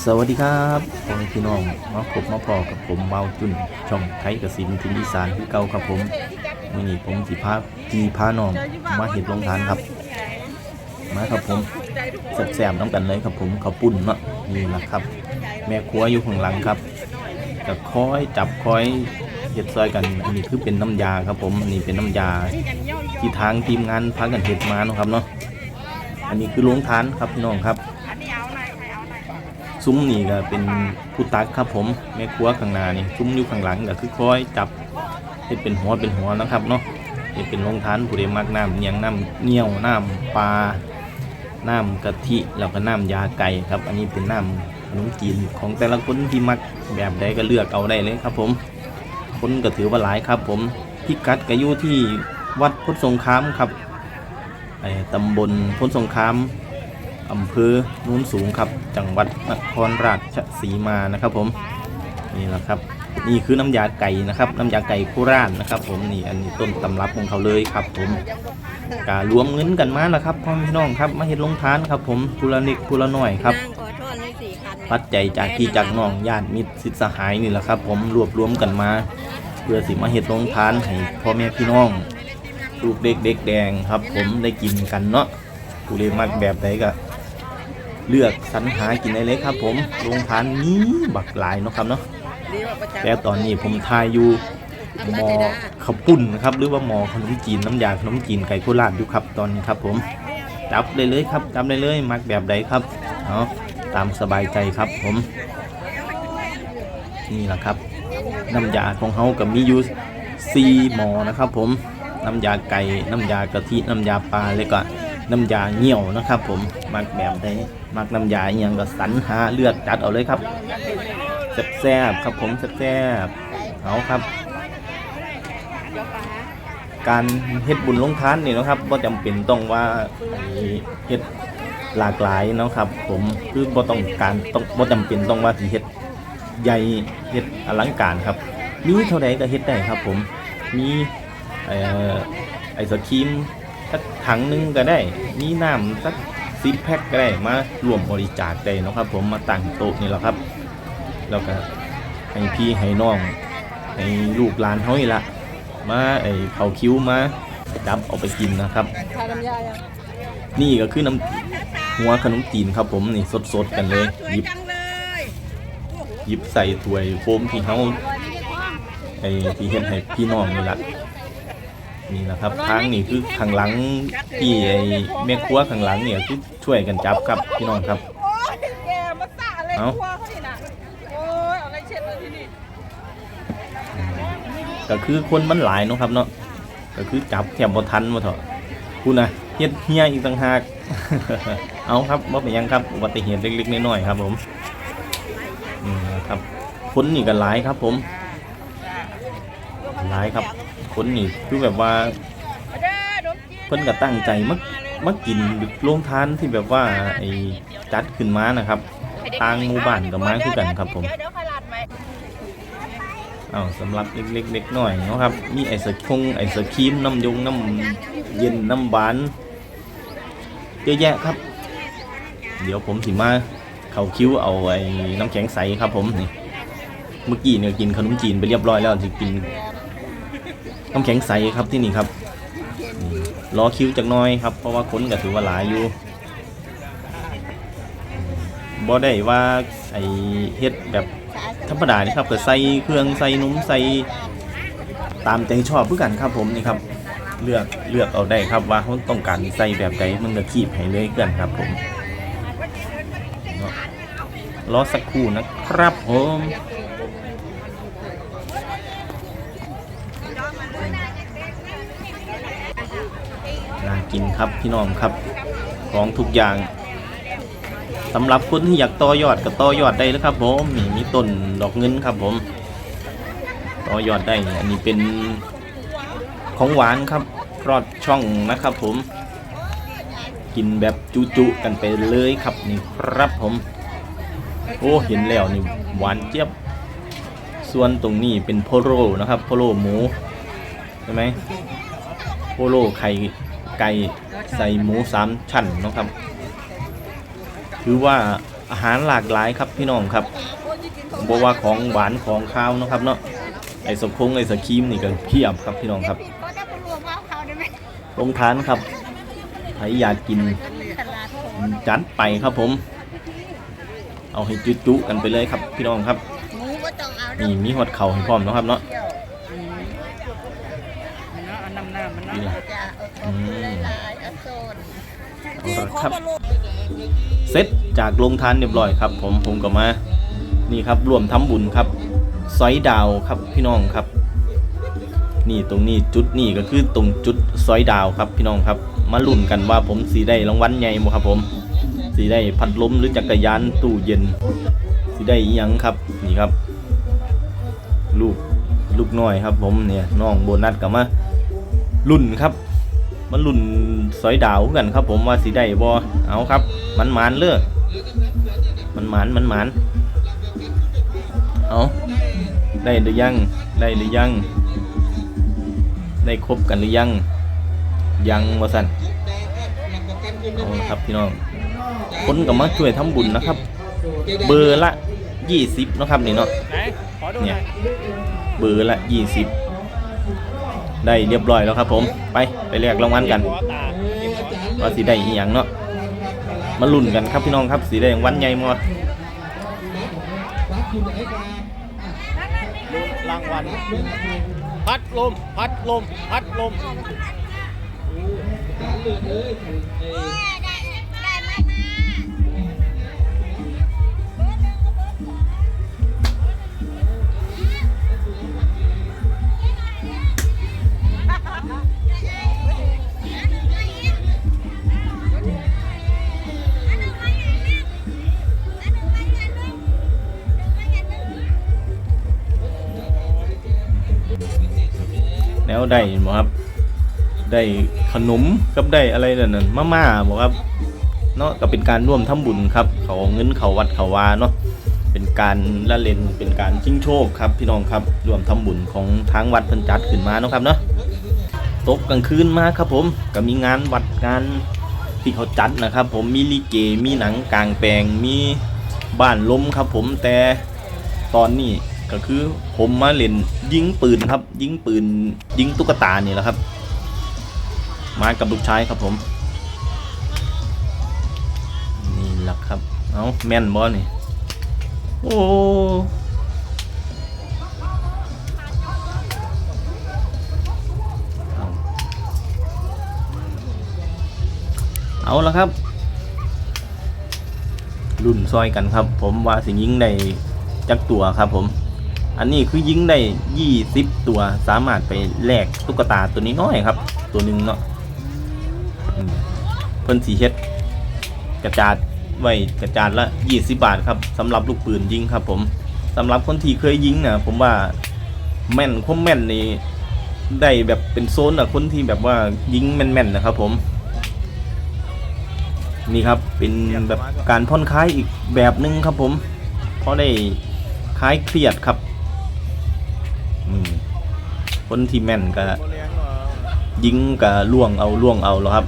สวัสดีครับพ่อแม่พี่น้องมาพบมาพอกับผมเมาจุนช่องไทยกสินทินอีสานคือเก่าครับผมวันนี้ผมสิพาพีพาน้องมาเห็ดลงทานครับ มาครับผมแซ่บๆน้ำกันเลยครับผมข้าวปุ้นเนาะนี่แหละครับ แม่ครัวอยู่ข้างหลังครับก็คอยจับคอยเห็ดซอยกันอันนี้คือเป็นน้ำยาครับผมอันนี้เป็นน้ำยา ที่ทางทีมงานพักกันเห็ดมานะครับเนาะอันนี้คือโรงทานครับพี่น้องครับ ซุ้มนี่ก็เป็นผู้ตักครับผมแม่ครัวข้างหน้านี่ซุ้มอยู่ข้างหลังก็คือคอยจับเฮ็ดเป็นหัวเป็นหัวนะครับเนาะเฮ็ดเป็นโรงทานผู้ใดมักน้ำเนียงน้ำเงี้ยวน้ำปลาน้ำกะทิแล้วก็น้ำยาไก่ครับ อันนี้เป็นน้ำขนมจีนของแต่ละคนที่มักแบบใดก็เลือกเอาได้เลยครับผมคนก็ถือว่าหลายครับ ผมพิกัดก็อยู่ที่วัดพุทธสงครามครับไอ้ตำบลพุทธสงคราม อำเภอโนุนสูงครับ จังหวัดนครราชสีมานะครับผมนี่แหละครับ นี่คือน้ำยาไก่นะครับ น้ำยาไก่โคราชนะครับ ผมนี่อันนี้ต้นตำรับของเขาเลยครับ ผมการวมเงินกันมาแล้วครับพ่อแม่พี่น้องครับมาเห็ดลงทานครับ ผมพุละนิกพุละน้อยครับนั่งขอโทษนี่สี่คันเนี่ยปัจจัยจากพี่จากน้องญาติมิตรสิทธิสหายนี่แหละครับ ผมรวบรวมกันมา เพื่อสิมาเห็ดลงทานให้พ่อแม่พี่น้องลูกเด็กเด็กแดงครับ ผมได้กินกันเนาะผู้เลี้ยงมักแบบไหนก็ เลือกสรรหากินได้เลยครับ ผมโรงทานนี้บักหลายเนาะครับเนาะแล้วตอนนี้ผมทายอยู่หมอข้าวปุ้นนะครับหรือว่าหมอขนมจีนน้ำยาขนมจีนไก่โคราชอยู่ครับตอนนี้ครับ ผมจับได้เลยครับจับได้เลยมักแบบใดครับเอาตามสบายใจครับผมนี่แหละครับ น้ำยาของเขากับมีอยู่ซีหมอนะครับ ผมน้ำยาไก่น้ำยากะทิน้ำยาปลาแล้วก็ น้ำยาเงี้ยวนะครับ ผมมักแบบใดมักน้ำยาอหย่างก็สรรหาเลือกจัดเอาเลยครับแซ่บๆครับผมแซ่บๆเอาครับ การเฮ็ดบุญลงทานนี่นะครับบ่จำเป็นต้องว่าเฮ็ดหลากหลายนะครับ ผมคือบ่ต้องการต้องบ่จำเป็นต้องว่าสิเฮ็ดใหญ่เฮ็ดอลังการครับมีเท่าใดก็เฮ็ดได้ครับ ผมมีเอ่อไอศครีม สักถังหนึงก็ได้ มีน้ำสักสิบแพ็คก็ได้มารวมบริจาคได้เนาะครับ ผมมาตั้งโต๊ะนี่แหละครับ แล้วก็ให้พี่ให้น้องให้ลูกหลานเฮานี่ละมาไอเขาคิ้วมาจับเอาไปกินนะครับทาน้ำยายังนี่ก็คือน้ำหัวขนมจีนครับ ผมนี่สดๆกันเลยสวหยิบจังเลยหยิบใส่ถ้วยโฟมที่เฮาไอที่เห็นให้พี่น้องนี่ละ นี่นะครับทางนี่คือข้างหลังที่ไอแม่ครัวข้างหลังเนี่ยคือช่วยกันจับครับพี่น้องครับโอ้ยแกมาสะอะไรเอ้าครัวเขานี่นะโอ้ยเอาอะไรเช็ดเลยที่นี่ก็คือคนมันหลายเนาะครับเนาะก็คือจับแถมบ่ทันมาเถอะคุณนะเฮ็ดเฮียอีกต่างหากเอาครับว่าเป็นหยังครับอุบัติเหตุเล็กๆน้อยๆครับ ผมนี่นะครับคนนี่ก็หลายครับ ผมหลายครับ คนนี่คือแบบว่าเอาเด้อดมจีนเพิ่นก็ตั้งใจมามากกินโรงทานที่แบบว่าไอ้จัดขึ้นมานะครับทางหมู่บ้านก็มาคือกันครับผมเอ้าวสำหรับเล็กๆเล็กน้อยเนาะครับ มีไอศคงไอศครีมน้ำยงน้ำเย็นน้ำหวานเยอะแยะครับ เดี๋ยวผมสิมาเขาคิ้วเอาไอ้น้ำแข็งใสครับผมนี่เมื่อกี้เนี่ยกินขนมจีนไปเรียบร้อยแล้วจะกิน น้ำแข็งใสครับที่นี่ครับรอคิ้วจักน้อยครับ เพราะว่าคนก็ถือว่าหลายอยู่บ่ได้ว่าไอเฮ็ดแบบธรรมดานี่ครับก็ใส่เครื่องใส่นมใส่ตามใจชอบเพื่อกันครับผมนี่ครับ เลือกเลือกเอาได้ครับว่าเขาต้องการใส่แบบใดมันก็คีบให้เลยกันครับผมรอสักครู่นะครับผม กินครับพี่น้องครับของทุกอย่างสำหรับคนที่อยากต่อยอดก็ต่อยอดได้แล้วครับผมนี่มีต้นดอกเงินครับผมต่อยอดได้นี่อันนี้เป็นของหวานครับรอดช่องนะครับผม กินแบบจุๆกันไปเลยครับนี่ครับผม โอ้เห็นแล้วนี่หวานเจี๊ยบ ส่วนตรงนี้เป็นโพโลนะครับโพโลหมูใช่ไหมโพโลไข่ ไก่ใส่หมูสามชั้นนะครับถือว่าอาหารหลากหลายครับพี่น้องครับบอกว่าของหวานของข้าวนะครับเนาะไอ้สคงไอ้สครีมนี่ก็เพียบครับพี่น้องครับลงทานครับใครอยากกินจัดไปครับผม เอาให้จุๆกันไปเลยครับพี่น้องครับนี่มีหอดเข่าให้พร้อมนะครับเนาะ เที่ยวเนาะอันน้ำหน้ามัน เนาะนะจะอืมหลายอันโซนเอาละครับเสร็จจากลงทานเรียบร้อยครับ ผมผมก็มานี่ครับรวมทำบุญครับซอยดาวครับพี่น้องครับ นี่ตรงนี้จุดนี่ก็คือตรงจุดซอยดาวครับพี่น้องครับ มาลุ้นกันว่าผมสีได้รางวัลใหญ่บ่ครับผมสีได้พัดลมหรือจักรยานตู้เย็นสีได้ยังครับนี่ครับ ลูกลูกน้อยครับ ผมเนี่ยน้องโบนัสกับมาลุ่นครับ มันลุ่นสอยดาวกันครับ ผมว่าสีได้บ่เอาครับ มันหมานเลือกมันหมานมันหมานเอาได้หรือยัง ได้หรือยัง ได้ครบกันหรือยัง ยังว่าสันเอาละครับพี่น้อง คนก็มาช่วยทำบุญนะครับ เบอร์ละยี่สิบนาะครับนี่เนาะไหนขอดูหเนี่น่ยอยเบอร์ละยี่สิบ ได้เรียบร้อยแล้วครับ ผม ไปไปแลกรางวัลกันว่าสีได้อีหยังเนาะมาลุ้นกันครับพี่น้องครับสีได้รางวัลใหญ่มั้รางวัลพัดลมพัดลมพัดลม วได้บ่ครับ ได้ขนมกับได้อะไรนั่นน่ะมาม่าบ่ครับเนาะก็เป็นการร่วมทำบุญครับ เขาเอาเงินเขาวัดเขาวาเนาะเป็นการละเล่นเป็นการชิงโชคครับ พี่น้องครับร่วมทำบุญของทางวัดเพิ่นจัดขึ้นมาเนาะครับเนาะตกกลางคืนมาครับผมก็มีงานวัดงานที่เขาจัดนะครับ ผมมีลิเกมีหนังกลางแปลงมีบ้านล้มครับ ผมแต่ตอนนี้ ก็คือผมมาเล่นยิงปืนครับ ยิงปืนยิงตุ๊กตานี่แหละครับ มากับลูกชายครับผม นี่แหละครับ เอาแม่นบอนี่ โอ้เอาละครับ รุ่นซอยกันครับ ผมว่าสิยิงได้จักตัวครับผม อันนี้คือยิงได้ยี่สิบตัวสามารถไปแลกตุ๊กตาตัวนี้น้อยครับ ตัวหนึ่งเนาะเพิ่นสีเฮ็ดกระจาดไว้กระจาดละยี่สิบาทครับสำหรับลูกปืนยิงครับผมสำหรับคนที่เคยยิงนะผมว่าแม่นคมแม่นนี่ได้แบบเป็นโซนอะคนที่แบบว่ายิงแม่นๆนะครับผมนี่ครับเป็นแบบการผ่อนคลายอีกแบบหนึ่งครับผมเพราะได้คลายเครียดครับ อืมคนที่แม่นก็โบเลี้ยงเหรอยิงกับล่วงเอาล่วงเอาแล้วครับ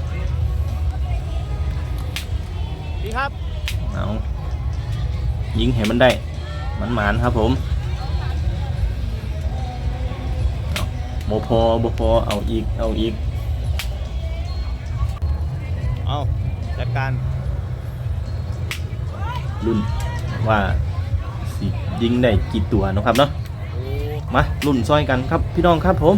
พี่ครับเอายิงให้มันได้ มันหมานครับผมเอาโมพอโมพอเอาอีก เอาอีก เอาจัดการรุ่นว่าสิยิงได้กี่ตัวเนาะครับเนาะโอ้ มาลุ่นซอยกันครับพี่น้องครับผม